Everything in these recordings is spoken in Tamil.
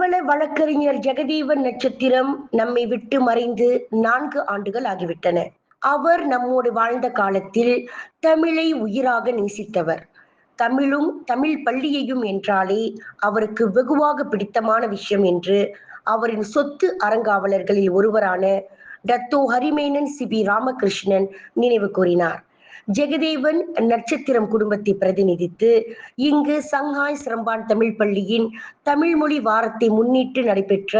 வழக்கறிஞர் ஜெகதீவன் நட்சத்திரம் நம்மை விட்டு மறைந்து நான்கு ஆண்டுகள் ஆகிவிட்டன. அவர் நம்மோடு வாழ்ந்த காலத்தில் தமிழை உயிராக நேசித்தவர். தமிழும் தமிழ் பள்ளியையும் என்றாலே அவருக்கு வெகுவாக பிடித்தமான விஷயம் என்று அவரின் சொத்து அறங்காவலர்களில் ஒருவரான Dato Harimenon C P Ramakrishnan நினைவு கூறினார். ஜெகதேவன் நட்சத்திரம் குடும்பத்தை பிரதிநிதித்து இங்கு சங்காய் சிரம்பான் தமிழ் பள்ளியின் தமிழ் மொழி வாரத்தை முன்னிட்டு நடைபெற்ற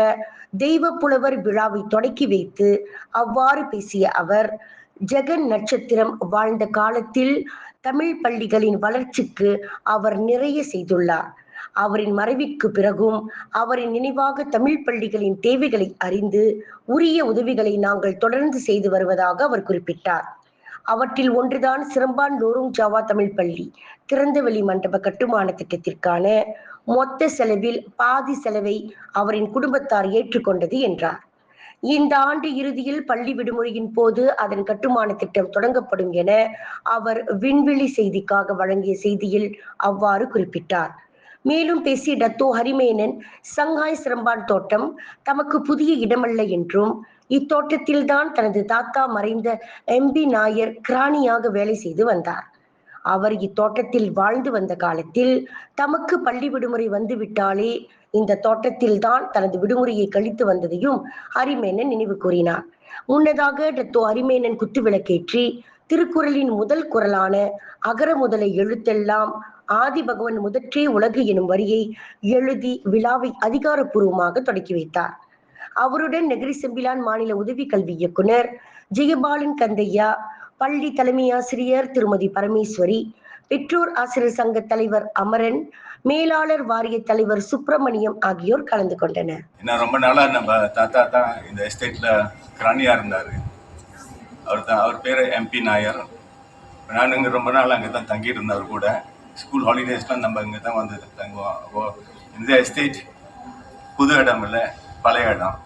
தெய்வ புலவர் விழாவை தொடக்கி வைத்து அவ்வாறு பேசிய அவர் ஜெகன் நட்சத்திரம் வாழ்ந்த காலத்தில் தமிழ் பள்ளிகளின் வளர்ச்சிக்கு அவர் நிறைய செய்துள்ளார். அவரின் மறைவிற்கு பிறகும் அவரின் நினைவாக தமிழ் பள்ளிகளின் தேவைகளை அறிந்து உரிய உதவிகளை நாங்கள் தொடர்ந்து செய்து வருவதாக அவர் குறிப்பிட்டார். அவற்றில் ஒன்றுதான் சிரம்பான் லோரும் ஜாவா தமிழ் பள்ளி. திறந்தவெளி மண்டப கட்டுமான திட்டத்திற்கான மொத்த செலவில் பாதி செலவை அவரின் குடும்பத்தார் ஏற்றுக்கொண்டது என்றார். இந்த ஆண்டு இறுதியில் பள்ளி விடுமுறையின் போது அதன் கட்டுமான திட்டம் தொடங்கப்படும் என அவர் விண்வெளி செய்திக்காக வழங்கிய செய்தியில் அவ்வாறு குறிப்பிட்டார். மேலும் பேசிய டத்தோ ஹரிமேனன் சங்காய் சிரம்பான் தோட்டம் தமக்கு புதிய இடமல்ல என்றும் இத்தோட்டத்தில்தான் தனது தாத்தா மறைந்த எம்பி நாயர் கிராணியாக வேலை செய்து வந்தார். அவர் இத்தோட்டத்தில் வாழ்ந்து வந்த காலத்தில் தமக்கு பள்ளி விடுமுறை வந்துவிட்டாலே இந்த தோட்டத்தில் தான் தனது விடுமுறையை கழித்து வந்ததையும் ஹரிமேனன் நினைவு கூறினார். முன்னதாக டத்தோ ஹரிமேனன் குத்துவிளக்கேற்றி திருக்குறளின் முதல் குரலான அகர முதலை எழுத்தெல்லாம் ஆதி பகவன் முதற்றே உலகு எனும் வரியை எழுதி விழாவை அதிகாரப்பூர்வமாக தொடக்கி வைத்தார். அவருடன் நெகிரி செம்பிலான் மாநில உதவி கல்வி இயக்குனர் ஜெயபாலன் கந்தையா பள்ளி தலைமை ஆசிரியர் திருமதி பரமேஸ்வரி பெற்றோர் ஆசிரியர் சங்க தலைவர் அமரன் மேலாளர் வாரிய தலைவர் சுப்பிரமணியம் ஆகியோர் கலந்து கொண்டனர். ஏன்னா ரொம்ப நாளா நம்ம தாத்தா தான் இந்த எஸ்டேட்ல கிராணியா இருந்தாரு. அவர் தான் அவர் பேர் எம்பி நாயர். நானுங்க ரொம்ப நாள் அங்கே தான் தங்கி இருந்தவர் கூட. ஸ்கூல் ஹாலிடேஸ்லாம் நம்ம இங்கே தான் வந்து தங்குவோம் இந்த எஸ்டேட் புது இடம் இல்லை பழைய இடம்.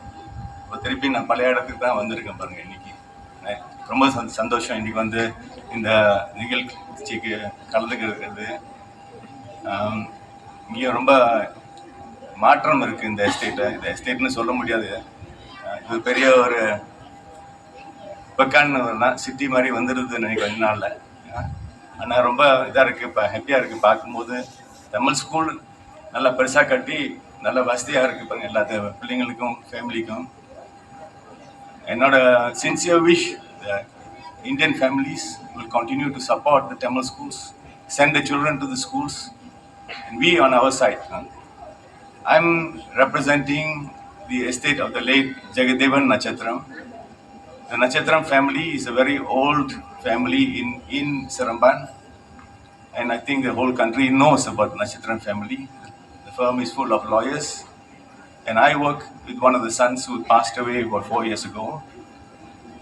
இப்போ திருப்பி நான் பழைய இடத்துக்கு தான் வந்திருக்கேன் பாருங்க இன்னைக்கு. ரொம்ப சந்~ சந்தோஷம். இன்றைக்கி வந்து இந்த நிகழ்ச்சிக்கு கலந்துக்கிறது ஆம், இங்கே ரொம்ப மாற்றம் இருக்குது இந்த எஸ்டேட்டை இந்த எஸ்டேட்னு சொல்ல முடியாது. இது பெரிய ஒரு பெக்கான்னு சிட்டி மாதிரி வந்துடுது நினைக்கிறேன் கொஞ்ச ஆனால் ரொம்ப இதாக இருக்குது இப்போ ஹாப்பியாக இருக்குது பார்க்கும்போது தமிழ் ஸ்கூல் நல்லா பெருசாக கட்டி நல்ல வசதியாக இருக்குது பாருங்கள் எல்லா பிள்ளைங்களுக்கும் ஃபேமிலிக்கும் என்னோட sincere wish the Indian families will continue to support the Tamil schools send the children to the schools and we on our side I am representing the estate of the late Jegadevan Nachatram The Nachatram family is a very old family in, in Saramban, and I think the whole country knows about Nachatram family. The firm is full of lawyers, and I work with one of the sons who passed away about four years ago.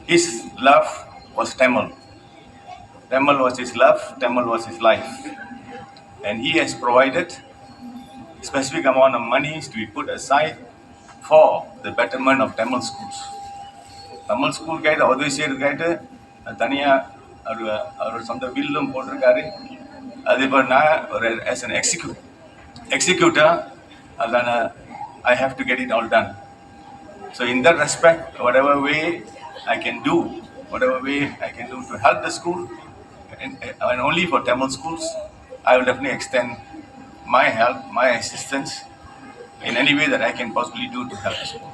His love was Tamil. Tamil was his love, Tamil was his life. And he has provided specific amount of monies to be put aside for the betterment of Tamil schools. Tamil school guide உதவி செய்யறதுக்காயிட்டு தனியாக அவர் அவர் சொந்த பில்லும் போட்டிருக்காரு அதே போல் நான் ஒரு ஆஸ் அன் எக்ஸிக்யூ எக்ஸிக்யூட்டர் அதான I have to get it all done So in that respect, whatever way I can do, whatever way I can do to help the school, and, and only for Tamil schools, I will definitely extend my help, my assistance in any way that I can possibly do to help the school.